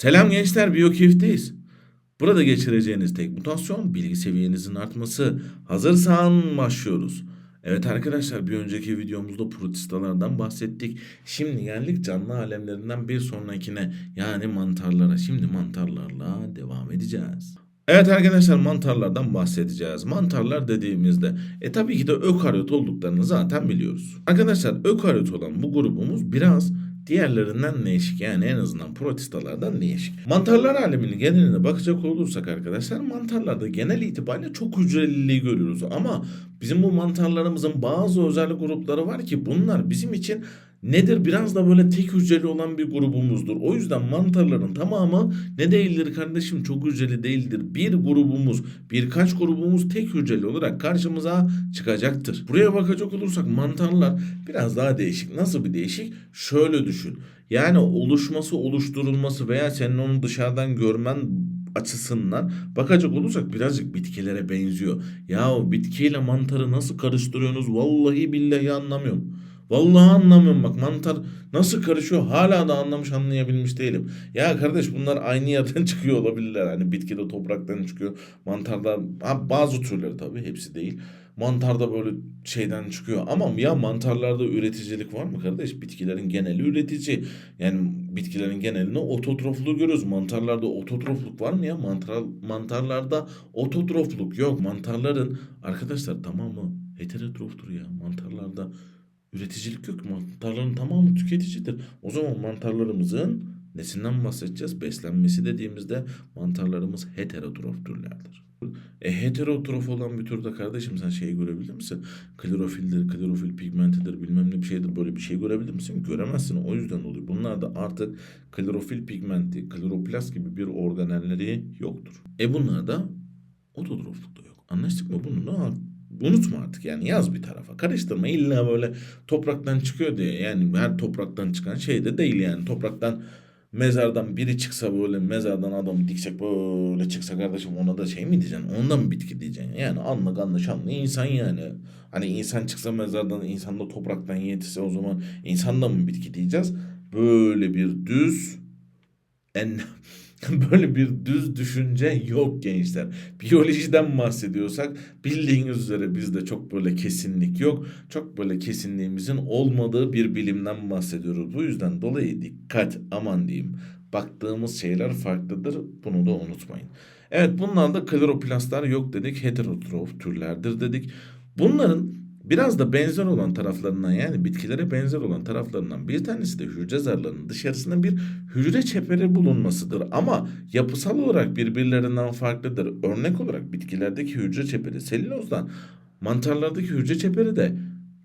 Selam gençler, BioKeyif'teyiz. Burada geçireceğiniz tek mutasyon bilgi seviyenizin artması. Hazırsan başlıyoruz. Evet arkadaşlar bir önceki videomuzda protistalardan bahsettik. Şimdi geldik canlı alemlerinden bir sonrakine yani mantarlara. Şimdi mantarlarla devam edeceğiz. Evet arkadaşlar mantarlardan bahsedeceğiz. Mantarlar dediğimizde e tabii ki de ökaryot olduklarını zaten biliyoruz. Arkadaşlar ökaryot olan bu grubumuz biraz diğerlerinden değişik yani en azından protistalardan değişik. Mantarlar aleminin geneline bakacak olursak arkadaşlar mantarlarda genel itibariyle çok hücreliliği görüyoruz ama bizim bu mantarlarımızın bazı özel grupları var ki bunlar bizim için nedir biraz da böyle tek hücreli olan bir grubumuzdur. O yüzden mantarların tamamı ne değildir kardeşim çok hücreli değildir. Bir grubumuz birkaç grubumuz tek hücreli olarak karşımıza çıkacaktır. Buraya bakacak olursak mantarlar biraz daha değişik. Nasıl bir değişik? Şöyle düşün. Yani oluşması, oluşturulması veya senin onu dışarıdan görmen açısından bakacak olursak birazcık bitkilere benziyor. Ya o bitkiyle mantarı nasıl karıştırıyorsunuz? Vallahi billahi anlamıyorum. Vallahi anlamıyorum bak mantar nasıl karışıyor hala da anlamış anlayabilmiş değilim. Ya kardeş bunlar aynı yerden çıkıyor olabilirler. Hani bitkide topraktan çıkıyor. Mantarda ha, bazı türleri tabii hepsi değil. Mantarda böyle şeyden çıkıyor. Ama ya mantarlarda üreticilik var mı kardeş? Bitkilerin geneli üretici. Yani bitkilerin genelinde ototrofluğu görüyoruz. Mantarlarda ototrofluk var mı ya? Mantar, mantarlarda ototrofluk yok. Mantarların arkadaşlar tamamı heterotroftur ya. Mantarlarda üreticilik yok. Mantarların tamamı tüketicidir. O zaman mantarlarımızın nesinden bahsedeceğiz? Beslenmesi dediğimizde mantarlarımız heterotrof türlerdir. E heterotrof olan bir türde kardeşim sen şeyi görebilir misin? Klorofildir, klorofil pigmentidir bilmem ne bir şeydir böyle bir şey görebilir misin? Göremezsin o yüzden oluyor. Bunlar da artık klorofil pigmenti, kloroplast gibi bir organelleri yoktur. E bunlar da ototrofluk da yok. Anlaştık mı? Bunu da unutma artık yani yaz bir tarafa. Karıştırma illa böyle topraktan çıkıyor diye. Yani her topraktan çıkan şey de değil yani. Topraktan mezardan biri çıksa böyle mezardan adam diksek böyle çıksa kardeşim ona da şey mi diyeceksin? Ondan mı bitki diyeceksin? Yani anla kanla şanlı insan yani. Hani insan çıksa mezardan insan da topraktan yetişse o zaman insandan mı bitki diyeceğiz? Böyle bir düz en Böyle bir düz düşünce yok gençler. Biyolojiden bahsediyorsak bildiğiniz üzere bizde çok böyle kesinlik yok. Çok böyle kesinliğimizin olmadığı bir bilimden bahsediyoruz. Bu yüzden dolayı dikkat aman diyeyim. Baktığımız şeyler farklıdır. Bunu da unutmayın. Evet bunlarda kloroplastlar yok dedik. Heterotrof türlerdir dedik. Bunların Biraz da benzer olan taraflarından yani bitkilere benzer olan taraflarından bir tanesi de hücre zarlarının dışarısında bir hücre çeperi bulunmasıdır. Ama yapısal olarak birbirlerinden farklıdır. Örnek olarak bitkilerdeki hücre çeperi selülozdan, mantarlardaki hücre çeperi de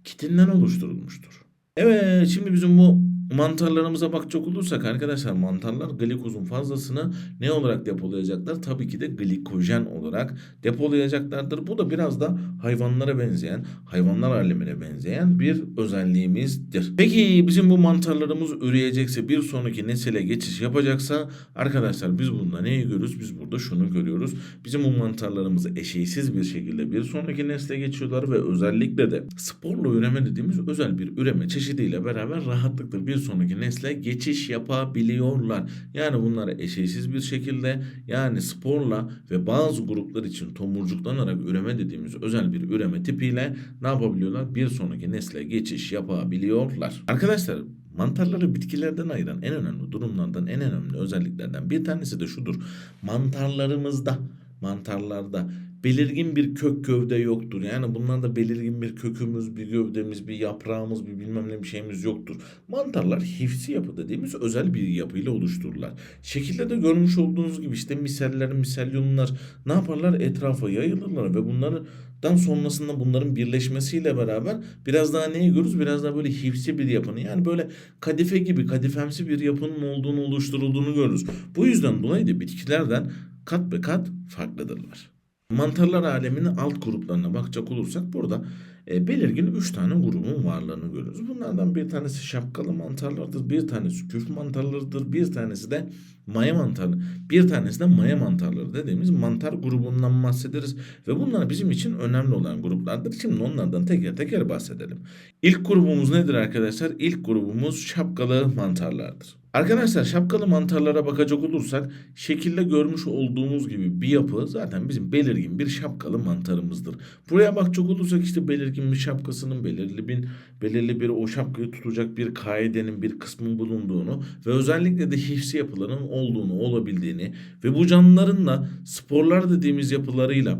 kitinden oluşturulmuştur. Evet şimdi bizim bu mantarlarımıza bakacak olursak arkadaşlar mantarlar glikozun fazlasını ne olarak depolayacaklar? Tabii ki de glikojen olarak depolayacaklardır. Bu da biraz da hayvanlara benzeyen, hayvanlar alemine benzeyen bir özelliğimizdir. Peki bizim bu mantarlarımız üreyecekse bir sonraki nesile geçiş yapacaksa arkadaşlar biz bunda neyi görüyoruz? Biz burada şunu görüyoruz. Bizim bu mantarlarımız eşeğsiz bir şekilde bir sonraki nesle geçiyorlar ve özellikle de sporlu üreme dediğimiz özel bir üreme çeşidiyle beraber rahatlıkla bir sonraki nesle geçiş yapabiliyorlar. Yani bunlar eşeğsiz bir şekilde yani sporla ve bazı gruplar için tomurcuklanarak üreme dediğimiz özel bir üreme tipiyle ne yapabiliyorlar? Bir sonraki nesle geçiş yapabiliyorlar. Arkadaşlar Mantarları bitkilerden ayıran en önemli durumlardan, en önemli özelliklerden bir tanesi de şudur. Mantarlarımızda, mantarlarda belirgin bir kök gövde yoktur. Yani bunlarda belirgin bir kökümüz, bir gövdemiz, bir yaprağımız, bir bilmem ne bir şeyimiz yoktur. Mantarlar hifsi yapı dediğimiz özel bir yapıyla oluştururlar. Şekilde de görmüş olduğunuz gibi işte miseller, miselyumlar ne yaparlar? Etrafa yayılırlar ve bunları dan sonrasında bunların birleşmesiyle beraber biraz daha neyi görürüz? Biraz daha böyle hifsi bir yapının yani böyle kadife gibi kadifemsi bir yapının olduğunu oluşturulduğunu görürüz. Bu yüzden dolayı da bitkilerden kat be kat farklıdırlar. Mantarlar aleminin alt gruplarına bakacak olursak burada e, belirgin 3 tane grubun varlığını görüyoruz. Bunlardan bir tanesi şapkalı mantarlardır, bir tanesi küf mantarlarıdır, bir tanesi de maya mantarı, bir tanesi de maya mantarları dediğimiz mantar grubundan bahsederiz. Ve bunlar bizim için önemli olan gruplardır. Şimdi onlardan teker teker bahsedelim. İlk grubumuz nedir arkadaşlar? İlk grubumuz şapkalı mantarlardır. Arkadaşlar şapkalı mantarlara bakacak olursak şekilde görmüş olduğumuz gibi bir yapı zaten bizim belirgin bir şapkalı mantarımızdır. Buraya bakacak olursak işte belirgin bir şapkasının belirli bir belirli bir o şapkayı tutacak bir kaidenin bir kısmın bulunduğunu ve özellikle de hifsi yapıların olduğunu olabildiğini ve bu canlıların da sporlar dediğimiz yapılarıyla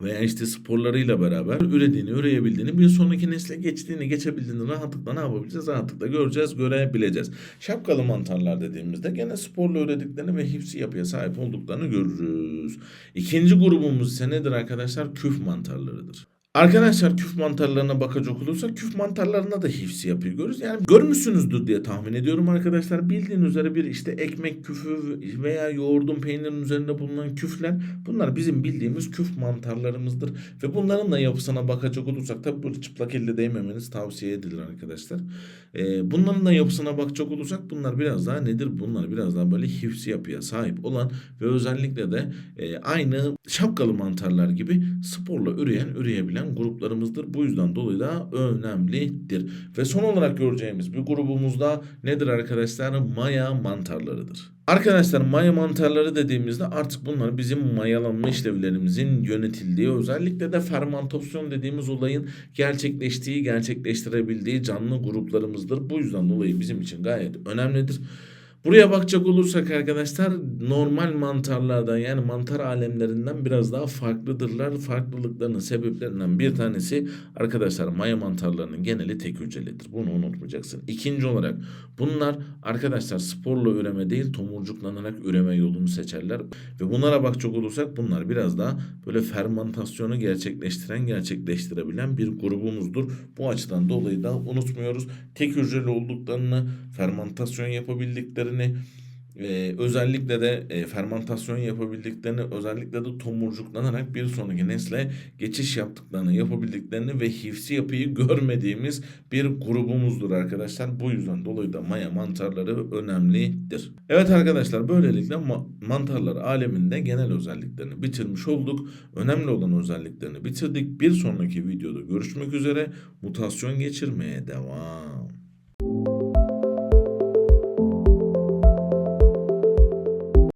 veya işte sporlarıyla beraber ürediğini, üreyebildiğini, bir sonraki nesle geçtiğini, geçebildiğini rahatlıkla ne yapabileceğiz? Rahatlıkla göreceğiz, görebileceğiz. Şapkalı mantarlar dediğimizde gene sporla ürediklerini ve hipsi yapıya sahip olduklarını görürüz. İkinci grubumuz ise nedir arkadaşlar? Küf mantarlarıdır. Arkadaşlar küf mantarlarına bakacak olursak küf mantarlarında da hifsi yapıyı görürüz. Yani görmüşsünüzdür diye tahmin ediyorum arkadaşlar. Bildiğin üzere bir işte ekmek küfü veya yoğurdun peynirin üzerinde bulunan küfler bunlar bizim bildiğimiz küf mantarlarımızdır. Ve bunların da yapısına bakacak olursak tabi böyle çıplak elle değmemeniz tavsiye edilir arkadaşlar. Ee, bunların da yapısına bakacak olursak bunlar biraz daha nedir? Bunlar biraz daha böyle hifsi yapıya sahip olan ve özellikle de e, aynı şapkalı mantarlar gibi sporla üreyen, üreyebilen gruplarımızdır. Bu yüzden dolayı da önemlidir. Ve son olarak göreceğimiz bir grubumuzda nedir arkadaşlar? Maya mantarlarıdır. Arkadaşlar maya mantarları dediğimizde artık bunlar bizim mayalanma işlevlerimizin yönetildiği özellikle de fermentasyon dediğimiz olayın gerçekleştiği, gerçekleştirebildiği canlı gruplarımızdır. Bu yüzden dolayı bizim için gayet önemlidir. Buraya bakacak olursak arkadaşlar normal mantarlardan yani mantar alemlerinden biraz daha farklıdırlar. Farklılıklarının sebeplerinden bir tanesi arkadaşlar maya mantarlarının geneli tek hücrelidir. Bunu unutmayacaksın. İkinci olarak bunlar arkadaşlar sporla üreme değil tomurcuklanarak üreme yolunu seçerler. Ve bunlara bakacak olursak bunlar biraz daha böyle fermentasyonu gerçekleştiren gerçekleştirebilen bir grubumuzdur. Bu açıdan dolayı da unutmuyoruz. Tek hücreli olduklarını fermentasyon yapabildiklerini e, özellikle de e, fermentasyon yapabildiklerini özellikle de tomurcuklanarak bir sonraki nesle geçiş yaptıklarını yapabildiklerini ve hifsi yapıyı görmediğimiz bir grubumuzdur arkadaşlar. Bu yüzden dolayı da maya mantarları önemlidir. Evet arkadaşlar böylelikle ma- mantarlar aleminde genel özelliklerini bitirmiş olduk. Önemli olan özelliklerini bitirdik. Bir sonraki videoda görüşmek üzere. Mutasyon geçirmeye devam.